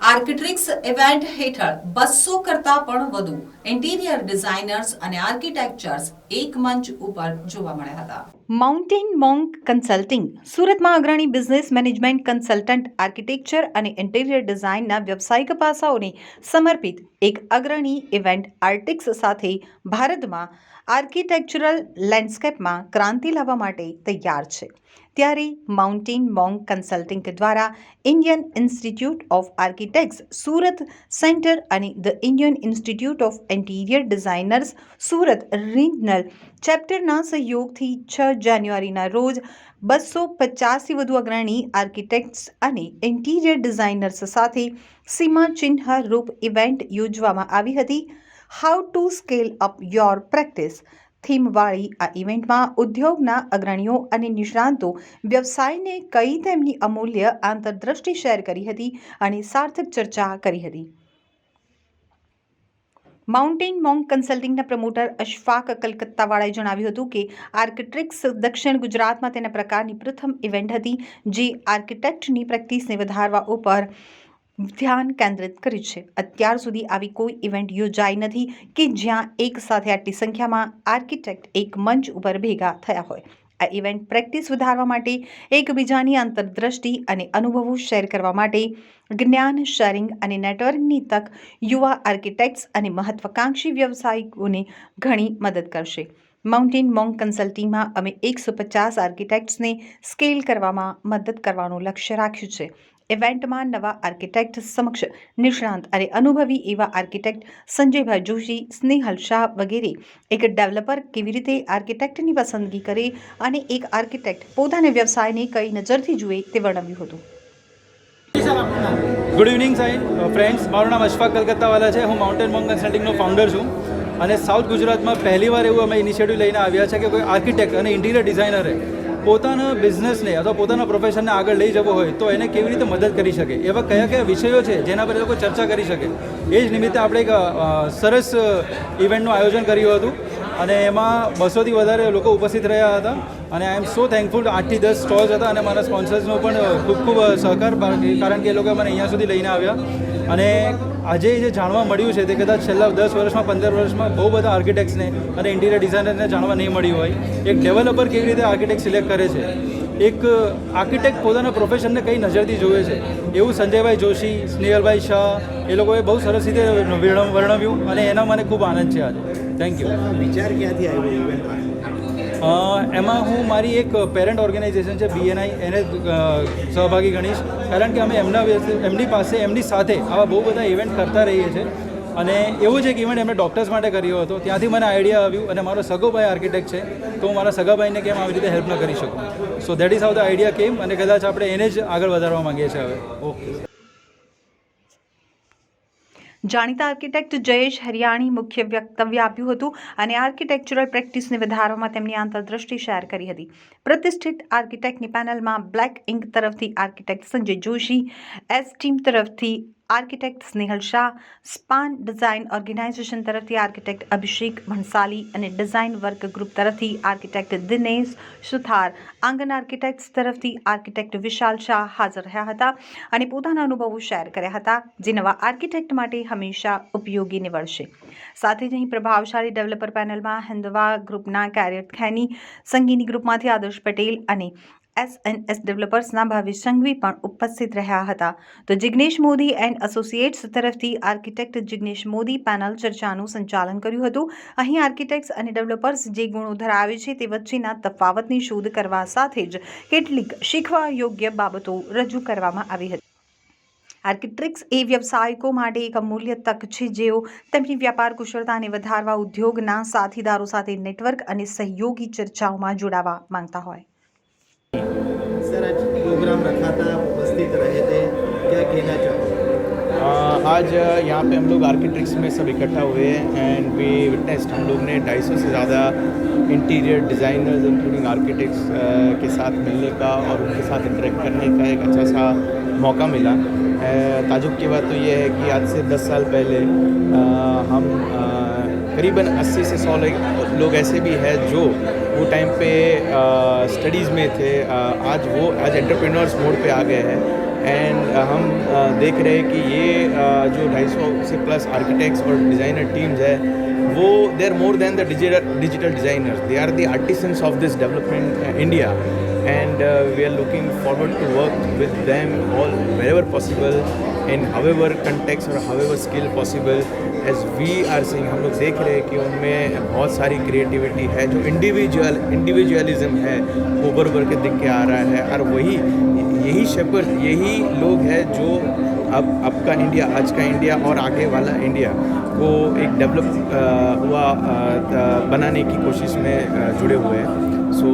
આર્કિટ્રિક્સ event હેઠળ બસો કરતા પણ વધુ ઇન્ટિરિયર ડિઝાઇનર્સ અને આર્કિટેક્ચર્સ એક મંચ ઉપર જોવા મળ્યા હતા. માઉન્ટેન મોંક કન્સલ્ટિંગ સુરતમાં અગ્રણી બિઝનેસ મેનેજમેન્ટ કન્સલ્ટન્ટ આર્કિટેક્ચર અને ઇન્ટિરિયર ડિઝાઇનના વ્યવસાયિક પાસાઓને સમર્પિત એક અગ્રણી ઇવેન્ટ આર્ટિક્સ સાથે ભારતમાં આર્કિટેક્ચરલ લેન્ડસ્કેપમાં ક્રાંતિ લાવવા માટે તૈયાર છે. ત્યારે માઉન્ટેન મોંગ કન્સલ્ટિંગ દ્વારા Indian institute of architects Surat centre અને the Indian institute of interior designers Surat regional ચેપ્ટરના સહયોગથી છ જાન્યુઆરીના રોજ બસો પચાસથી વધુ અગ્રણી આર્કિટેક્ટ્સ અને ઇન્ટિરિયર ડિઝાઇનર્સ સાથે સીમાચિહ્ન રૂપ ઇવેન્ટ યોજવામાં આવી હતી. How to scale up your practice થીમવાળી આ ઇવેન્ટમાં ઉદ્યોગના અગ્રણીઓ અને નિષ્ણાંતો વ્યવસાયને કઈ તેમની અમૂલ્ય આંતરદ્રષ્ટિ શેર કરી હતી અને સાર્થક ચર્ચા કરી હતી. માઉન્ટેન મોંગ કન્સલ્ટિંગના પ્રમોટર અશફાક કલકત્તાવાળાએ જણાવ્યું હતું કે આર્કિટેક્ટ્સ દક્ષિણ ગુજરાતમાં તેના પ્રકારની પ્રથમ ઇવેન્ટ હતી જે આર્કિટેક્ટની પ્રેક્ટિસને વધારવા ઉપર ધ્યાન કેન્દ્રિત કર્યું છે. અત્યાર સુધી આવી કોઈ ઇવેન્ટ યોજાઈ નથી કે જ્યાં એક સાથે આટલી સંખ્યામાં આર્કિટેક્ટ એક મંચ ઉપર ભેગા થયા હોય. આ ઇવેન્ટ પ્રેક્ટિસ વધારવા માટે, એકબીજાની આંતરદ્રષ્ટિ અને અનુભવો શેર કરવા માટે, જ્ઞાન શેરિંગ અને નેટવર્કની તક યુવા આર્કિટેક્ટ્સ અને મહત્વાકાંક્ષી વ્યવસાયિકોને ઘણી મદદ કરશે. માઉન્ટેન મોંગ કન્સલ્ટિંગમાં અમે એકસો પચાસ આર્કિટેક્ટ્સને સ્કેલ કરવામાં મદદ કરવાનું લક્ષ્ય રાખ્યું છે. ઇવેન્ટમાં નવા આર્કિટેક્ટ સમક્ષ નિષ્ણાંત અને અનુભવી એવા આર્કિટેક્ટ સંજયભાઈ જોશી, સ્નેહલ શાહ વગેરે એક ડેવલપર કેવી રીતે આર્કિટેક્ટની પસંદગી કરે અને એક આર્કિટેક્ટ પોતાના વ્યવસાયને કઈ નજરથી જુએ તે વર્ણવ્યું હતું. ગુડ ઇવનિંગ સાહેબ. ફ્રેન્ડ્સ, મારું નામ અશફાક કલકત્તાવાલા છે. હું માઉન્ટેન મોંગ કન્સલ્ટિંગનો ફાઉન્ડર છું. અને સાઉથ ગુજરાતમાં પહેલીવાર એવું અમે ઇનિશિયેટિવ લઈને આવ્યા છે કે કોઈ આર્કિટેક્ટ અને ઇન્ટિરિયર ડિઝાઇનરે પોતાના બિઝનેસને અથવા પોતાના પ્રોફેશનને આગળ લઈ જવો હોય તો એને કેવી રીતે મદદ કરી શકે? એવા કયા કયા વિષયો છે જેના પર એ લોકો ચર્ચા કરી શકે? એ જ નિમિત્તે આપણે એક સરસ ઇવેન્ટનું આયોજન કર્યું હતું અને એમાં બસોથી વધારે લોકો ઉપસ્થિત રહ્યા હતા. અને આઈ એમ સો થેન્કફુલ આઠથી દસ સ્ટોલ્સ હતા અને મારા સ્પોન્સર્સનો પણ ખૂબ ખૂબ સહકાર કારણ કે એ લોકો મને અહીંયા સુધી લઈને આવ્યા. અને આજે જે જાણવા મળ્યું છે તે કદાચ છેલ્લા દસ વર્ષમાં, પંદર વર્ષમાં બહુ બધા આર્કિટેક્ટ્સને અને ઇન્ટિરિયર ડિઝાઇનરને જાણવા નહીં મળ્યું હોય. એક ડેવલપર કેવી રીતે આર્કિટેક્ટ સિલેક્ટ કરે છે? એક આર્કિટેક્ટ પોતાના પ્રોફેશનને કઈ નજરથી જોવે છે? એવું સંજયભાઈ જોશી, સ્નેહલભાઈ શાહ, એ લોકોએ બહુ સરસ રીતે વર્ણવ્યું અને એના મને ખૂબ આનંદ છે આજે. થેન્ક યુ વિચાર ક્યાંથી આવ્યો? એમાં હું મારી એક પેરેન્ટ ઓર્ગેનાઇઝેશન છે બીએનઆઈ એને સહભાગી ગણીશ. કારણ કે અમે એમના એમની પાસે, એમની સાથે આવા બહુ બધા ઇવેન્ટ કરતા રહીએ છીએ અને એવું જ એક ઇવેન્ટ એમણે ડૉક્ટર્સ માટે કર્યો હતો. ત્યાંથી મને આઈડિયા આવ્યું અને મારો સગો ભાઈ આર્કિટેક્ટ છે, તો હું મારા સગા ભાઈને કેમ આવી રીતે હેલ્પ ન કરી શકું? So that is how the idea કેમ અને કદાચ આપણે એને જ આગળ વધારવા માંગીએ છીએ હવે. ઓકે જાણીતા આર્કિટેક્ટ જયેશ હરિયાણી મુખ્ય વક્તવ્ય આપ્યું હતું અને આર્કિટેક્ચરલ પ્રેક્ટિસને વધારવામાં તેમની આંતરદ્રષ્ટિ શેર કરી હતી. પ્રતિષ્ઠિત આર્કિટેક્ટની પેનલમાં બ્લેક ઇંક તરફથી architect Sanjay Joshi S team તરફથી architect Snehal Shah, span design organisation તરફથી આર્કિટેક્ટ અભિષેક ભણસાલી અને ડિઝાઇન વર્ક ગ્રુપ તરફથી આર્કિટેક્ટ દિનેશ સુથાર. આંગન આર્કિટેક્ટ્સ તરફથી આર્કિટેક્ટ વિશાલ શાહ હાજર રહ્યા હતા અને પોતાના અનુભવો શેર કર્યા હતા, જે નવા આર્કિટેક્ટ માટે હંમેશા ઉપયોગી નીવડશે. સાથે જ અહીં પ્રભાવશાળી ડેવલપર પેનલમાં હિન્દવા ગ્રુપના કેરિયર ખેની, સંગીની ગ્રુપમાંથી આદર્શ પટેલ અને એસએનએસ ડેવલપર્સના ભાવેશ સંઘવી પણ ઉપસ્થિત રહ્યા હતા. તો જિગ્નેશ મોદી એન્ડ એસોસિએટ્સ તરફથી આર્કિટેક્ટ જિગ્નેશ મોદી પેનલ ચર્ચાનું સંચાલન કર્યું હતું. અહીં આર્કિટેક્ટ્સ અને ડેવલપર્સ જે ગુણો ધરાવે છે તે વચ્ચેના તફાવતની શોધ કરવા સાથે જ કેટલીક શીખવા યોગ્ય બાબતો રજૂ કરવામાં આવી હતી. આર્કિટેક્ટ્સ એ વ્યવસાયિકો માટે એક અમૂલ્ય તક છે. જેઓ તેમની વ્યાપાર કુશળતાને વધારવા ઉદ્યોગના સાથીદારો સાથે નેટવર્ક અને સહયોગી ચર્ચાઓમાં જોડાવા માંગતા હોય. सर आज प्रोग्राम रखा था उपस्थित रहे थे क्या कहना चाहोगे? आज यहाँ पे हम लोग आर्किटेक्ट्स में सब इकट्ठा हुए हैं एंड वी विटनेस्ड हम लोग ने 250 से ज़्यादा इंटीरियर डिज़ाइनर्स इंक्लूडिंग आर्किटेक्ट्स के साथ मिलने का और उनके साथ इंटरेक्ट करने का एक अच्छा सा मौका मिला। ताजुब की बात तो ये है कि आज से 10 साल पहले अ, हम अ, करीबन 80 से 100 लोग- ऐसे भी हैं जो वो टाइम पे स्टडीज़ में थे। अ, आज वो आज एंटरप्रेन्योर्स मोड पे आ गए हैं। एंड हम अ, देख रहे हैं कि ये अ, जो 250 से प्लस आर्किटेक्ट्स और डिज़ाइनर टीम्स है वो they are more than the digital designers they are the artisans of this development India and we are looking forward to work with with all all wherever possible. In however context or however skill possible as we are seeing, हम लोग देख रहे हैं कि उनमें बहुत सारी creativity है, जो इंडिविजुअल इंडिविजुअलिज्म है, वो उभर के दिख के आ रहा है। और वही, यही शेपर यही लोग हैं जो अब अब का इंडिया आज का इंडिया और आगे वाला इंडिया को एक डेवलप हुआ बनाने की कोशिश में जुड़े हुए हैं। So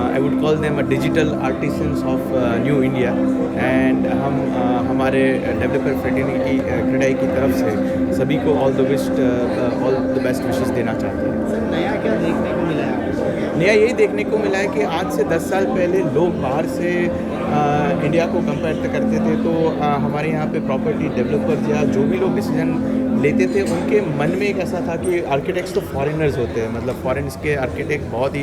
I would call them a digital artisans of new India and हम uh, हमारे डेवलपर फ्रेटर्निटी क्रेडाई की तरफ़ से सभी को all the best all the best wishes देना चाहते हैं। नया क्या देखने को मिला है नया यही देखने को मिला है कि आज से 10 साल पहले लोग बाहर से अ, इंडिया को कंपेयर करते थे तो अ, हमारे यहाँ पे प्रॉपर्टी डेवलपर्स या जो भी लोग डिसीज़न लेते थे उनके मन में एक ऐसा था कि आर्किटेक्ट्स तो फॉरेनर्स होते हैं। मतलब फॉरेन्स के आर्किटेक्ट बहुत ही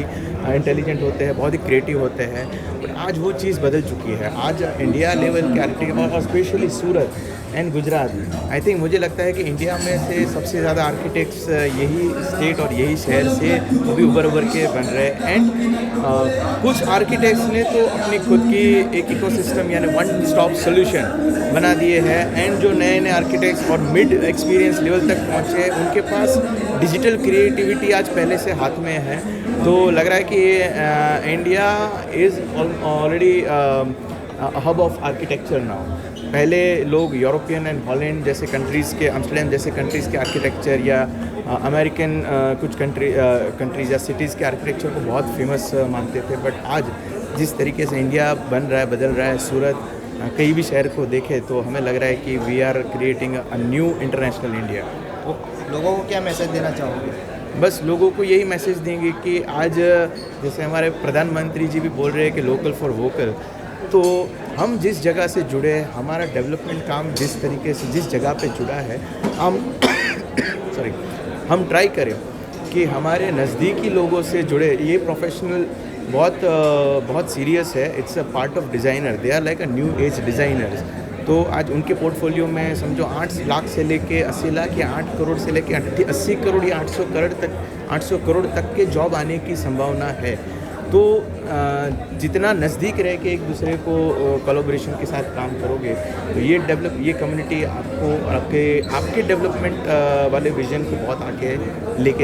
इंटेलिजेंट होते हैं बहुत ही क्रिएटिव होते हैं। बट आज वो चीज़ बदल चुकी है। आज इंडिया लेवल के आर्किटेक्ट और specially Surat and Gujarat I think मुझे लगता है कि इंडिया में से सबसे ज़्यादा आर्किटेक्ट्स यही स्टेट और यही शहर से अभी उभर उभर के बन रहे हैं। एंड कुछ आर्किटेक्ट्स ने तो अपनी खुद की एक इकोसिस्टम यानी वन स्टॉप सोल्यूशन बना दिए हैं। एंड जो नए नए आर्किटेक्ट्स और मिड एक्सपीरियंस लेवल तक पहुँचे हैं, उनके पास डिजिटल क्रिएटिविटी आज पहले से हाथ में है। तो लग रहा है कि India is already hub of architecture now पहले लोग यूरोपियन एंड हॉलैंड जैसे कंट्रीज़ के अम्स्टरडैम जैसे कंट्रीज़ के आर्किटेक्चर या अमेरिकन कुछ कंट्री कंट्रीज़ या सिटीज़ के आर्किटेक्चर को बहुत फ़ेमस मानते थे। बट आज जिस तरीके से इंडिया बन रहा है बदल रहा है सूरत कई भी शहर को देखे तो हमें लग रहा है कि we are creating a new international India वो लोगों को क्या मैसेज देना चाहोगे? बस लोगों को यही मैसेज देंगे कि आज जैसे हमारे प्रधानमंत्री जी भी बोल रहे हैं कि लोकल फॉर वोकल तो हम जिस जगह से जुड़े हैं, हमारा डेवलपमेंट काम जिस तरीके से, जिस जगह पे जुड़ा है, हम सॉरी हम ट्राई करें कि हमारे नज़दीकी लोगों से जुड़े। ये प्रोफेशनल बहुत बहुत सीरियस है। It's a part of designer they are like a new age designers तो आज उनके पोर्टफोलियो में समझो आठ लाख से लेके अस्सी लाख या आठ करोड़ से लेके अस्सी करोड़ या आठ सौ करोड़ तक, आठ सौ करोड़ तक के जॉब आने की संभावना है। तो जितना नज़दीक रह के एक दूसरे को कोलोब्रेशन के साथ काम करोगे तो ये डेवलप ये कम्युनिटी आपको आपके आपके डेवलपमेंट वाले विजन को बहुत आगे लेके